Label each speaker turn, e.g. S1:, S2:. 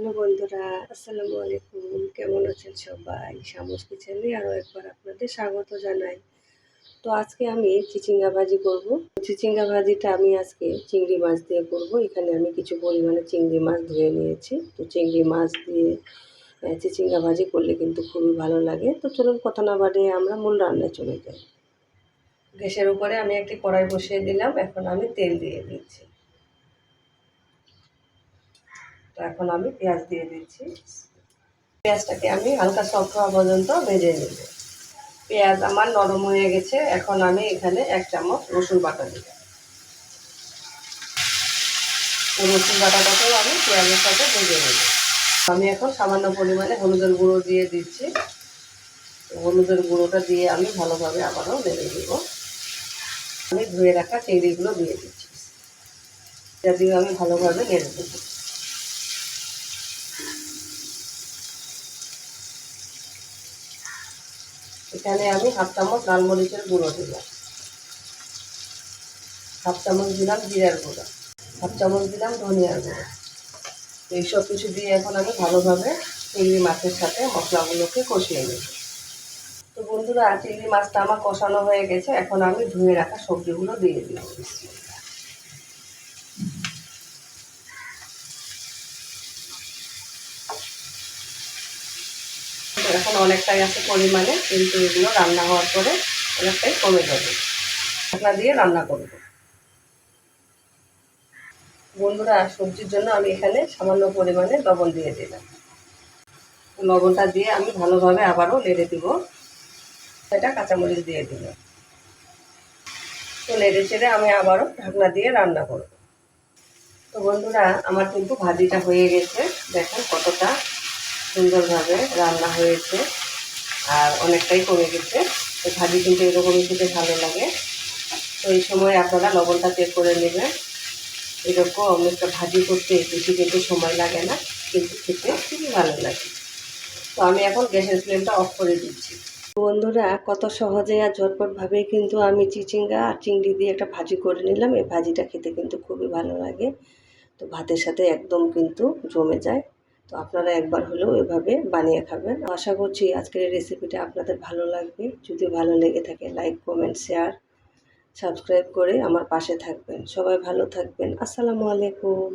S1: Hello বন্ধুরা, আসসালামু আলাইকুম। কেমন আছেন সবাই? শামুস কিচেনে আরও একবার আপনাদের স্বাগত জানাই। তো আজকে আমি চিচিঙ্গা ভাজি করব। চিচিঙ্গা ভাজিটা আমি আজকে চিংড়ি মাছ দিয়ে করব। এখানে আমি কিছু পরিমাণে চিংড়ি মাছ ধুয়ে নিয়েছি। তো চিংড়ি মাছ দিয়ে চিচিঙ্গা ভাজি করলে কিন্তু খুবই ভালো লাগে। তো চলুন কথা না বাড়িয়ে আমরা মূল রান্নায় চলে যাই। গ্যাসের উপরে আমি একটি কড়াই বসিয়ে দিলাম। এখন আমি তেল দিয়ে দিচ্ছি। তো এখন আমি পেঁয়াজ দিয়ে দিচ্ছি। পেঁয়াজটাকে আমি হালকা সফট হওয়া পর্যন্ত ভেজে নেব। পেঁয়াজ আমার নরম হয়ে গেছে, এখন আমি এখানে এক চামচ রসুন বাটা দিব। রসুন বাটাটাকেও আমি পেঁয়াজের সাথে ভেজে নেব। আমি এখন সামান্য পরিমাণে হলুদের গুঁড়ো দিয়ে দিচ্ছি। হলুদের গুঁড়োটা দিয়ে আমি ভালোভাবে আবারও নেড়ে দিব আমি ধুয়ে রাখা চিংড়িগুলো দিয়ে দিচ্ছি। এটা দিয়ে আমি ভালোভাবে নেড়ে দেবো এখানে আমি হাফ চামচ লাল মরিচের গুঁড়ো দিলাম। হাফ চামচ দিলাম জিরার গুঁড়ো। হাফ চামচ দিলাম ধনিয়ার গুঁড়ো। এইসব এই সব কিছু দিয়ে এখন আমি ভালোভাবে চিংড়ি মাছের সাথে মশলাগুলোকে কষিয়ে নেব। তো বন্ধুরা, চিংড়ি মাছটা আমার কষানো হয়ে গেছে। এখন আমি ধুয়ে রাখা সবজিগুলো দিয়ে দিব এখন অনেকটাই আছে পরিমাণে, কিন্তু এগুলো রান্না হওয়ার পরে অনেকটাই কমে যাবে। ঢাকনা দিয়ে রান্না করব। বন্ধুরা, সবজির জন্য আমি এখানে সামান্য পরিমাণে লবণ দিয়ে দিলাম। লবণটা দিয়ে আমি ভালোভাবে আবারও নেড়ে দিব। এটা কাঁচামরিচ দিয়ে দিব। তো নেড়ে চেড়ে আমি আবারও ঢাকনা দিয়ে রান্না করব। তো বন্ধুরা, আমার কিন্তু ভাজিটা হয়ে গেছে। দেখেন কতটা সুন্দরভাবে রান্না হয়েছে আর অনেকটাই কমে গেছে। তো ভাজি কিন্তু এরকমই খেতে ভালো লাগে। তো এই সময় আপনারা লবণটা চেক করে নেবেন। এরকম একটা ভাজি করতে বেশি কিন্তু সময় লাগে না, কিন্তু খেতে খুবই ভালো লাগে। তো আমি এখন গ্যাসের ফ্লেমটা অফ করে দিচ্ছি। বন্ধুরা, কত সহজে আর ঝটপটভাবে কিন্তু আমি চিচিঙ্গা আর চিংড়ি দিয়ে একটা ভাজি করে নিলাম। এই ভাজিটা খেতে কিন্তু খুবই ভালো লাগে। তো ভাতের সাথে একদম কিন্তু জমে যায়। তো আপনারা একবার হলেও এভাবে বানিয়ে খাবেন। আশা করছি আজকের এই রেসিপিটা আপনাদের ভালো লাগবে। যদি ভালো লেগে থাকে লাইক কমেন্ট শেয়ার সাবস্ক্রাইব করে আমার পাশে থাকবেন। সবাই ভালো থাকবেন। আসসালামু আলাইকুম।